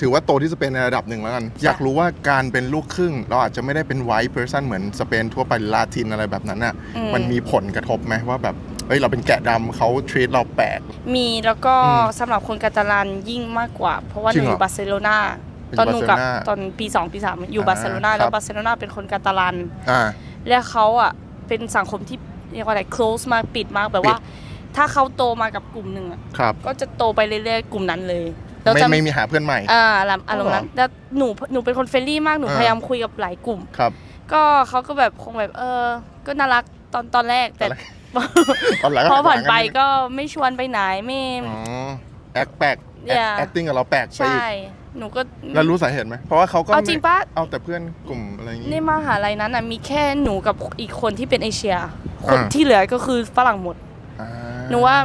ถือว่าโตที่สเปนในระดับหนึ่งแล้วกัน อยากรู้ว่าการเป็นลูกครึ่ง เราอาจจะไม่ได้เป็นไวท์เพอร์ซันเหมือนสเปนทั่วไปลาตินอะไรแบบนั้นน่ะอืม มันมีผลกระทบไหมว่าแบบเฮ้ยเราเป็นแกะดำเขาทรีตเราแปลก มีแล้วก็อืมสำหรับคนกาตาลานยิ่งมากกว่า เพราะว่าหจรินูงอเหรอยู่บาร์เซโลนาเป็นตอนหนูกับบาร์เซโลนาตอนปี2ปี3อยู่อ่าบาร์เซโลนาคแล้รัวบบาร์เซโลนาเป็นคนกาตาลานอ่า และเขาอะเป็นสังคมที่เรียกว่าอะไร close มากปิดมากแบบว่าถ้าเขาโตมากับกลุ่มหนึ่งอะครับ ก็จะโตไปเรื่อยๆ กลุ่มนั้นเลย แล้วไม่จะไม่มีหาเพื่อนใหม่ อ่าอารมณ์อารมณ์นั้นอ๋อแล้วหนูหนูเป็นคนเฟรนลี่มากหนูอ่า พยายามคุยกับหลายกลุ่ม ครับ ก็เขาก็แบบคงแบบเออ ก็น่ารักตอนตอนแรกแต่ ตอนหลังพอผ่านไปหลังก็ไม่ชวนไปไหนไม่ อ๋อแอคแปลก Yeah แอคติ้งกับเราแปลกไปใช่อีกหนูก็แล้วรู้สาเหตุไหมเพราะว่าเขาก็เอาจริงปะเอาแต่เพื่อนกลุ่มอะไรอย่างงี้ ในมหาลัยนั้นอะมีแค่หนูกับอีกคนที่เป็นเอเชีย คนอ่า ที่เหลือก็คือฝรั่งหมด อ่าหนูว่า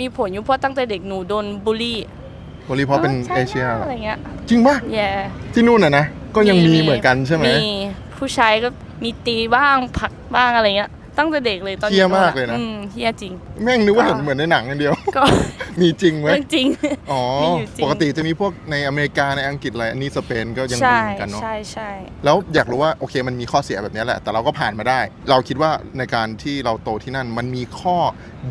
มีผลอยู่เพราะตั้งแต่เด็กหนูโดนบูลลี่ บริเพราะเป็นใช่เอเชียเหรออะไรเงี้ยจริงปะแย่ที่นู่นอะนะก็ยังมีเหมือนกันใช่ไหม มีผู้ชายก็มีตีบ้างผลักบ้างอะไรเงี้ย ตั้งแต่เด็กเลยตอนเหี้ยมากเลยนะ อืมเฮี้ยจริง แม่งนึกว่าก็เห็นเหมือนในหนังอย่างเดียว ก็ มีจริงไหมเรื่องจริง อ๋อ มีอยู่จริง ปกติจะมีพวกในอเมริกาในอังกฤษอะไร อันนี้สเปนก็ยังมีใช่เหมือนกันเนาะ ใช่ใช่แล้วอยากรู้ว่าโอเคมันมีข้อเสียแบบนี้แหละ แต่เราก็ผ่านมาได้ เราคิดว่าในการที่เราโตที่นั่นมันมีข้อ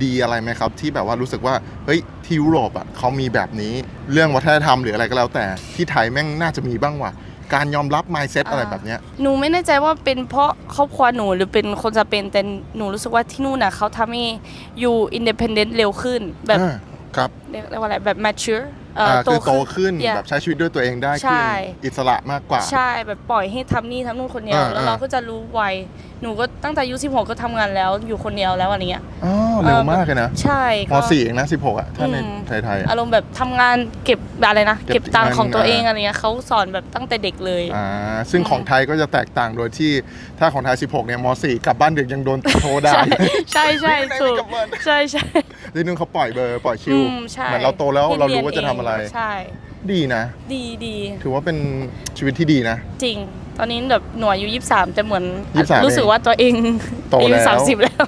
ดีอะไรไหมครับ ที่แบบว่ารู้สึกว่าเฮ้ยที่ยุโรปอะเขามีแบบนี้เรื่องวัฒนธรรมหรืออะไรก็แล้วแต่ที่ไทยแม่งน่าจะมีบ้างว่ะ การยอมรับ mindset อะไรแบบเนี้ย หนูไม่แน่ใจว่าเป็นเพราะครอบครัวหนูหรือเป็นคนสเปนแต่หนูรู้สึกว่าที่นู่นน่ะเขาทำให้อยู่อินเด e นเดนต์เร็วขึ้นแบบ อ่าครับ เรียกว่าอะไรแบบ mature เอ่ออ่าโตคือโตขึ้นขึ้น Yeah แบบใช้ชีวิตด้วยตัวเองได้ใช่ขึ้นอิสระมากกว่า ใช่แบบปล่อยให้ทำนี่ทำนู่นคนเดียว อ่าแล้วอ่าเราก็จะรู้ไวหนูก็ตั้งแต่อายุ16 ก็ทำงานแล้วอยู่คนเดียวแล้วอะไรเงี้ย อ๋อเร็วมากเลยนะใช่มก็ สี่เองนะสิบหกอะถ้าในอืม ไทยๆอะ อารมณ์แบบทำงานเก็บอะไรนะเก็บเก็บตังค์ของตัวเงินเองอะไรเงี้ยเขาสอนแบบตั้งแต่เด็กเลย อ่าซึ่งของไทยก็จะแตกต่างโดยที่ถ้าของไทย 16เนี่ยม .4 กลับบ้านดึกยังโดนโทรด่าใช่ใช่ใช่ไม่ได้ถูกกลับบ้านใช่ใช่ทีนึงเขาปล่อยเบอร์ปล่อยคิวอืมใช่เหมือนเราโตแล้วให้เรารู้ยนว่าจะทำอะไร เงใช่ ดีนะ ดีดีถือว่าเป็นชีวิตที่ดีนะ จริง ตอนนี้แบบหนูอายุ23แต่เหมือน 23รู้สึกว่าตัวเองโตอายุแล้วสามสิบแล้ว